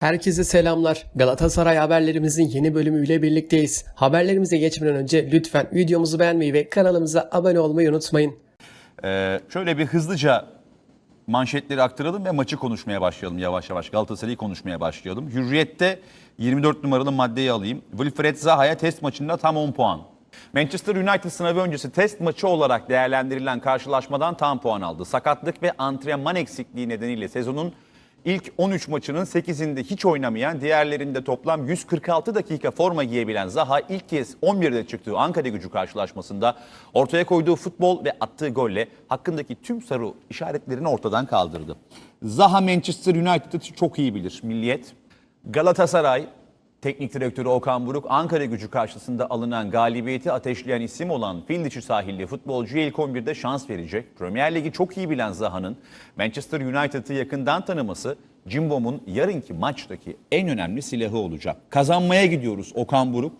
Herkese selamlar. Galatasaray haberlerimizin yeni bölümüyle birlikteyiz. Haberlerimize geçmeden önce lütfen videomuzu beğenmeyi ve kanalımıza abone olmayı unutmayın. Ee, şöyle bir hızlıca manşetleri aktaralım ve maçı konuşmaya başlayalım yavaş yavaş. Galatasaray'ı konuşmaya başlayalım. Hürriyet'te 24 numaralı maddeyi alayım. Wilfred Zaha'ya test maçında tam 10 puan. Manchester United sınavı öncesi test maçı olarak değerlendirilen karşılaşmadan tam puan aldı. Sakatlık ve antrenman eksikliği nedeniyle sezonun ilk 13 maçının 8'inde hiç oynamayan, diğerlerinde toplam 146 dakika forma giyebilen Zaha ilk kez 11'de çıktığı Ankara gücü karşılaşmasında ortaya koyduğu futbol ve attığı golle hakkındaki tüm sarı işaretlerini ortadan kaldırdı. Zaha Manchester United'ı çok iyi bilir. Milliyet, Galatasaray, Teknik direktörü Okan Buruk, Ankara gücü karşısında alınan galibiyeti ateşleyen isim olan Fil sahilli futbolcuya ilk 11'de şans verecek. Premier Ligi çok iyi bilen Zaha'nın Manchester United'ı yakından tanıması Cimbom'un yarınki maçtaki en önemli silahı olacak. Kazanmaya gidiyoruz Okan Buruk.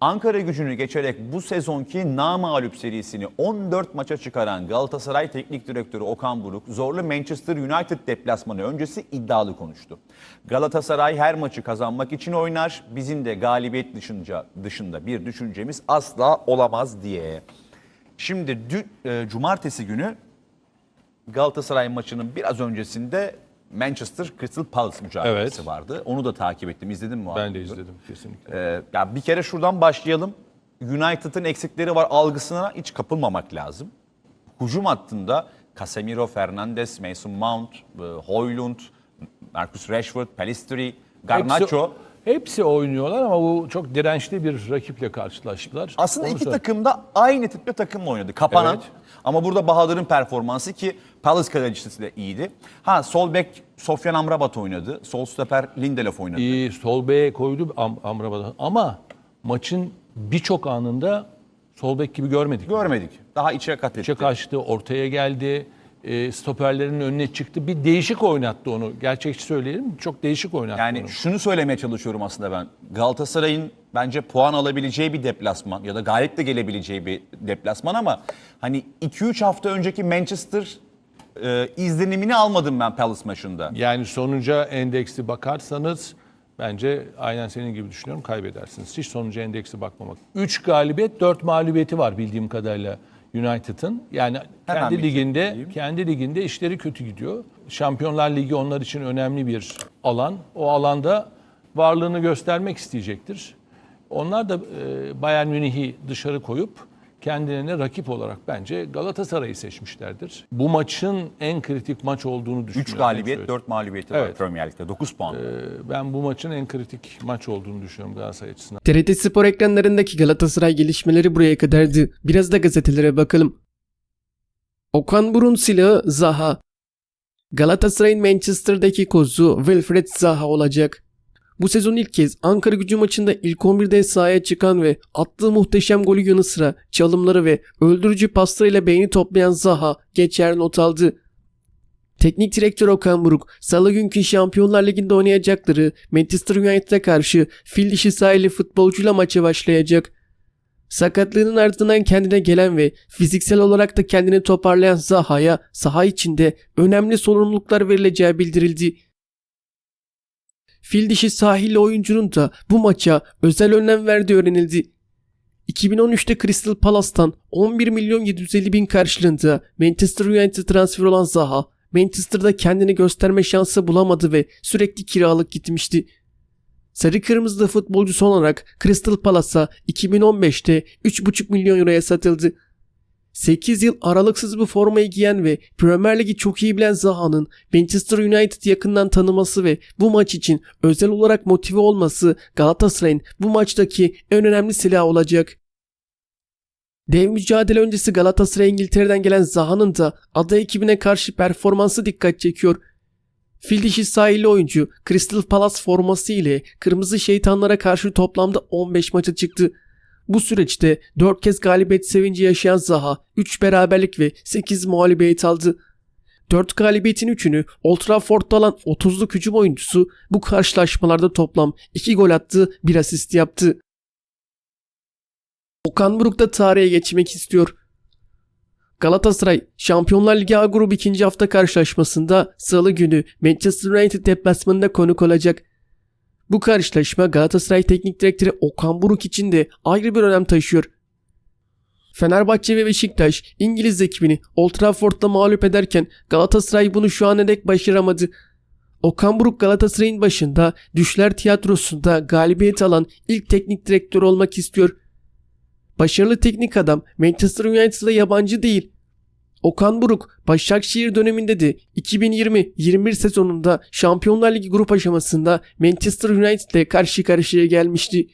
Ankara gücünü geçerek bu sezonki namağlup serisini 14 maça çıkaran Galatasaray Teknik Direktörü Okan Buruk zorlu Manchester United deplasmanı öncesi iddialı konuştu. Galatasaray her maçı kazanmak için oynar. Bizim de galibiyet dışında, dışında bir düşüncemiz asla olamaz diye. Şimdi dün, e, cumartesi günü Galatasaray maçının biraz öncesinde Manchester Crystal Palace mücadelesi Evet. vardı. Onu da takip ettim. İzledin mi? Ben de izledim kesinlikle. Ee, ya bir kere şuradan başlayalım. United'ın eksikleri var algısına hiç kapılmamak lazım. Hücum hattında Casemiro, Fernandes, Mason Mount, e, Højlund, Marcus Rashford, Pellistri, Garnacho. Hepsi, oynuyorlar ama bu çok dirençli bir rakiple karşılaştılar. Aslında Onu iki söyle- takım da aynı tipte takımla oynadı. Kapanan. Evet. Ama burada Bahadır'ın performansı ki Palace kalecisi de iyiydi. Ha sol bek Sofyan Amrabat oynadı. Sol stoper Lindelöf oynadı. İyi sol beke koydu Am Amrabat'ı ama maçın birçok anında sol bek gibi görmedik. Görmedik. Daha içe kat etti. İçe kaçtı, ortaya geldi, e, stoperlerin önüne çıktı. Bir değişik oynattı onu. Gerçekçi söyleyelim çok değişik oynattı Yani onu. şunu söylemeye çalışıyorum aslında ben. Galatasaray'ın bence puan alabileceği bir deplasman ya da galip de gelebileceği bir deplasman ama hani 2-3 hafta önceki Manchester e, izlenimini almadım ben Palace maçında. Yani sonuca endeksli bakarsanız bence aynen senin gibi düşünüyorum kaybedersiniz. Hiç sonuca endeksli bakmamak. 3 galibiyet 4 mağlubiyeti var bildiğim kadarıyla United'ın. Yani Hemen kendi bir liginde çekeyim. kendi liginde işleri kötü gidiyor. Şampiyonlar Ligi onlar için önemli bir alan. O alanda varlığını göstermek isteyecektir. Onlar da e, Bayern Münih'i dışarı koyup kendilerine rakip olarak bence Galatasaray'ı seçmişlerdir. Bu maçın en kritik maç olduğunu düşünüyorum. 3 galibiyet Evet. 4 mağlubiyeti var Evet. Premier Lig'de 9 puan. Ben bu maçın en kritik maç olduğunu düşünüyorum Galatasaray açısından. TRT Spor ekranlarındaki Galatasaray gelişmeleri buraya kadardı. Biraz da gazetelere bakalım. Okan Burun silahı Zaha. Galatasaray'ın Manchester'daki kozu Wilfred Zaha olacak. Bu sezon ilk kez Ankara gücü maçında ilk 11'de sahaya çıkan ve attığı muhteşem golü yanı sıra çalımları ve öldürücü paslarıyla beğeni toplayan Zaha geçer not aldı. Teknik direktör Okan Buruk, Salı günkü Şampiyonlar Ligi'nde oynayacakları Manchester United'a karşı fil dişi sahili futbolcuyla maça başlayacak. Sakatlığının ardından kendine gelen ve fiziksel olarak da kendini toparlayan Zaha'ya saha içinde önemli sorumluluklar verileceği bildirildi. Fil dişi sahilli oyuncunun da bu maça özel önem verdiği öğrenildi. 2013'te Crystal Palace'tan 11 milyon 750 bin karşılığında Manchester United transfer olan Zaha, Manchester'da kendini gösterme şansı bulamadı ve sürekli kiralık gitmişti. Sarı kırmızılı futbolcu son olarak Crystal Palace'a 2015'te 3,5 milyon euroya satıldı. 8 yıl aralıksız bu formayı giyen ve Premier Ligi çok iyi bilen Zaha'nın Manchester United yakından tanıması ve bu maç için özel olarak motive olması Galatasaray'ın bu maçtaki en önemli silahı olacak. Dev mücadele öncesi Galatasaray İngiltere'den gelen Zaha'nın da ada ekibine karşı performansı dikkat çekiyor. Fil dişi sahilli oyuncu Crystal Palace forması ile Kırmızı Şeytanlara karşı toplamda 15 maça çıktı. Bu süreçte 4 kez galibiyet sevinci yaşayan Zaha 3 beraberlik ve 8 mağlubiyet aldı. 4 galibiyetin 3'ünü Old Trafford'da alan 30'luk hücum oyuncusu bu karşılaşmalarda toplam 2 gol attı, 1 asist yaptı. Okan Buruk da tarihe geçmek istiyor. Galatasaray Şampiyonlar Ligi A grubu ikinci hafta karşılaşmasında salı günü Manchester United deplasmanında konuk olacak. Bu karşılaşma Galatasaray Teknik Direktörü Okan Buruk için de ayrı bir önem taşıyor. Fenerbahçe ve Beşiktaş İngiliz ekibini Old Trafford'da mağlup ederken Galatasaray bunu şu ana dek başaramadı. Okan Buruk Galatasaray'ın başında Düşler Tiyatrosu'nda galibiyet alan ilk teknik direktör olmak istiyor. Başarılı teknik adam Manchester United'a yabancı değil. Okan Buruk Başakşehir döneminde de 2020-21 sezonunda Şampiyonlar Ligi grup aşamasında Manchester United ile karşı karşıya gelmişti.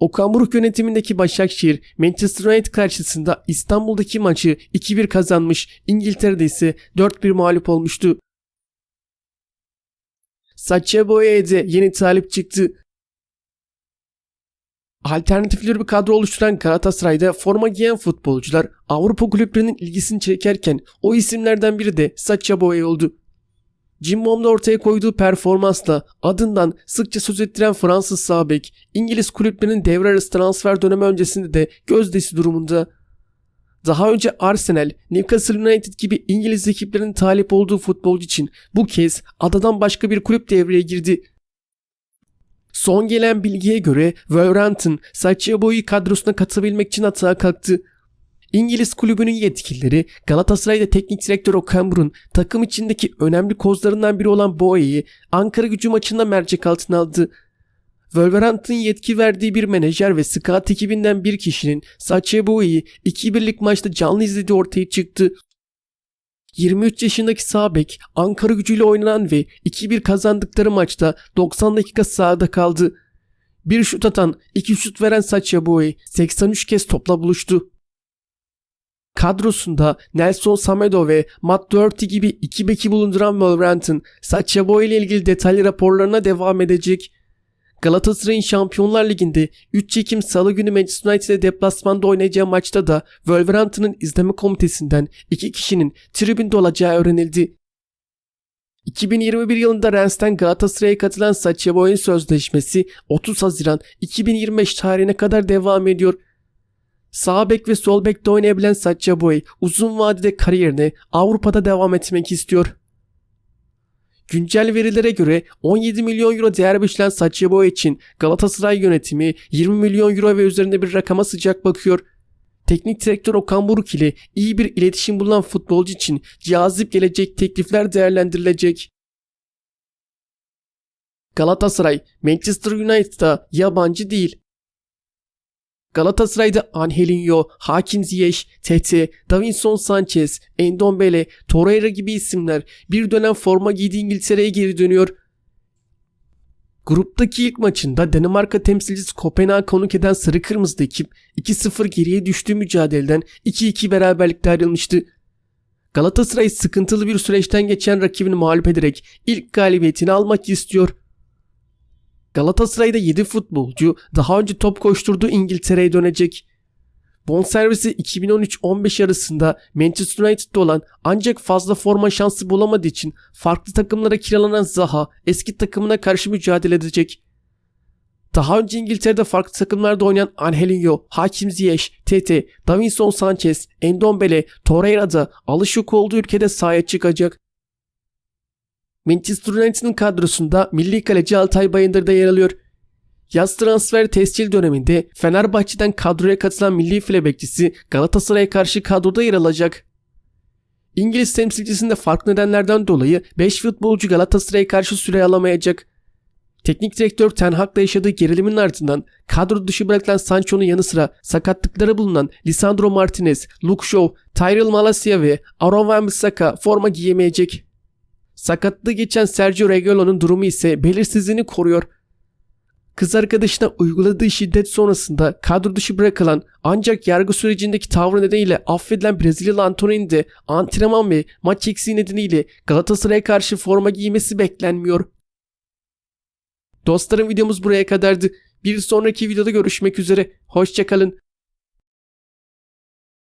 Okan Buruk yönetimindeki Başakşehir Manchester United karşısında İstanbul'daki maçı 2-1 kazanmış, İngiltere'de ise 4-1 mağlup olmuştu. Sacha Boey'e de yeni talip çıktı. Alternatifleri bir kadro oluşturan Galatasaray'da forma giyen futbolcular Avrupa kulüplerinin ilgisini çekerken o isimlerden biri de Sacha Boey oldu. Cimbom'da ortaya koyduğu performansla adından sıkça söz ettiren Fransız sağ bek, İngiliz kulüplerinin devre arası transfer dönemi öncesinde de gözdesi durumunda. Daha önce Arsenal, Newcastle United gibi İngiliz ekiplerinin talip olduğu futbolcu için bu kez adadan başka bir kulüp devreye girdi. Son gelen bilgiye göre Wolverhampton Sacha Boey'i kadrosuna katabilmek için atağa kalktı. İngiliz kulübünün yetkilileri Galatasaray'da teknik direktör Okan takım içindeki önemli kozlarından biri olan Boey'i Ankara gücü maçında mercek altına aldı. Wolverhampton yetki verdiği bir menajer ve scout ekibinden bir kişinin Sacha Boey'i 2-1'lik maçta canlı izlediği ortaya çıktı. 23 yaşındaki sağ bek Ankara gücüyle oynanan ve 2-1 kazandıkları maçta 90 dakika sahada kaldı. Bir şut atan, iki şut veren Sacha Boey 83 kez topla buluştu. Kadrosunda Nelson Samedo ve Matt Doherty gibi iki beki bulunduran Wolverhampton, Sacha Boey ile ilgili detaylı raporlarına devam edecek. Galatasaray'ın Şampiyonlar Ligi'nde 3 Ekim Salı günü Manchester United'e deplasmanda oynayacağı maçta da Wolverhampton'ın izleme komitesinden iki kişinin tribünde olacağı öğrenildi. 2021 yılında Rennes'ten Galatasaray'a katılan Sacha Boey'in sözleşmesi 30 Haziran 2025 tarihine kadar devam ediyor. Sağ bek ve sol bekte oynayabilen Sacha Boey uzun vadede kariyerine Avrupa'da devam etmek istiyor. Güncel verilere göre 17 milyon euro değer biçilen Sacha Boey için Galatasaray yönetimi 20 milyon euro ve üzerinde bir rakama sıcak bakıyor. Teknik direktör Okan Buruk ile iyi bir iletişim bulunan futbolcu için cazip gelecek teklifler değerlendirilecek. Galatasaray, Manchester United'a yabancı değil. Galatasaray'da Angelinho, Hakim Ziyech, Tete, Davinson Sanchez, Endombele, Torreira gibi isimler bir dönem forma giydiği İngiltere'ye geri dönüyor. Gruptaki ilk maçında Danimarka temsilcisi Kopenhag konuk eden Sarı Kırmızı ekip 2-0 geriye düştüğü mücadeleden 2-2 beraberlikte ayrılmıştı. Galatasaray sıkıntılı bir süreçten geçen rakibini mağlup ederek ilk galibiyetini almak istiyor. Galatasaray'da 7 futbolcu daha önce top koşturduğu İngiltere'ye dönecek. Bonservisi 2013-15 arasında Manchester United'da olan ancak fazla forma şansı bulamadığı için farklı takımlara kiralanan Zaha eski takımına karşı mücadele edecek. Daha önce İngiltere'de farklı takımlarda oynayan Angelinho, Hakim Ziyech, Tete, Davinson Sanchez, Endombele, Torreira da alışık olduğu ülkede sahaya çıkacak. Manchester United'ın kadrosunda milli kaleci Altay Bayındır da yer alıyor. Yaz transfer tescil döneminde Fenerbahçe'den kadroya katılan milli file bekçisi Galatasaray'a karşı kadroda yer alacak. İngiliz temsilcisinde farklı nedenlerden dolayı 5 futbolcu Galatasaray'a karşı süre alamayacak. Teknik direktör Ten Hag'la yaşadığı gerilimin ardından kadro dışı bırakılan Sancho'nun yanı sıra sakatlıkları bulunan Lisandro Martinez, Luke Shaw, Tyrell Malacia ve Aaron Wan-Bissaka forma giyemeyecek. Sakatlığı geçen Sergio Reguilon'un durumu ise belirsizliğini koruyor. Kız arkadaşına uyguladığı şiddet sonrasında kadro dışı bırakılan ancak yargı sürecindeki tavrı nedeniyle affedilen Brezilyalı Antonio'nun de antrenman ve maç eksiği nedeniyle Galatasaray'a karşı forma giymesi beklenmiyor. Dostlarım videomuz buraya kadardı. Bir sonraki videoda görüşmek üzere. Hoşçakalın.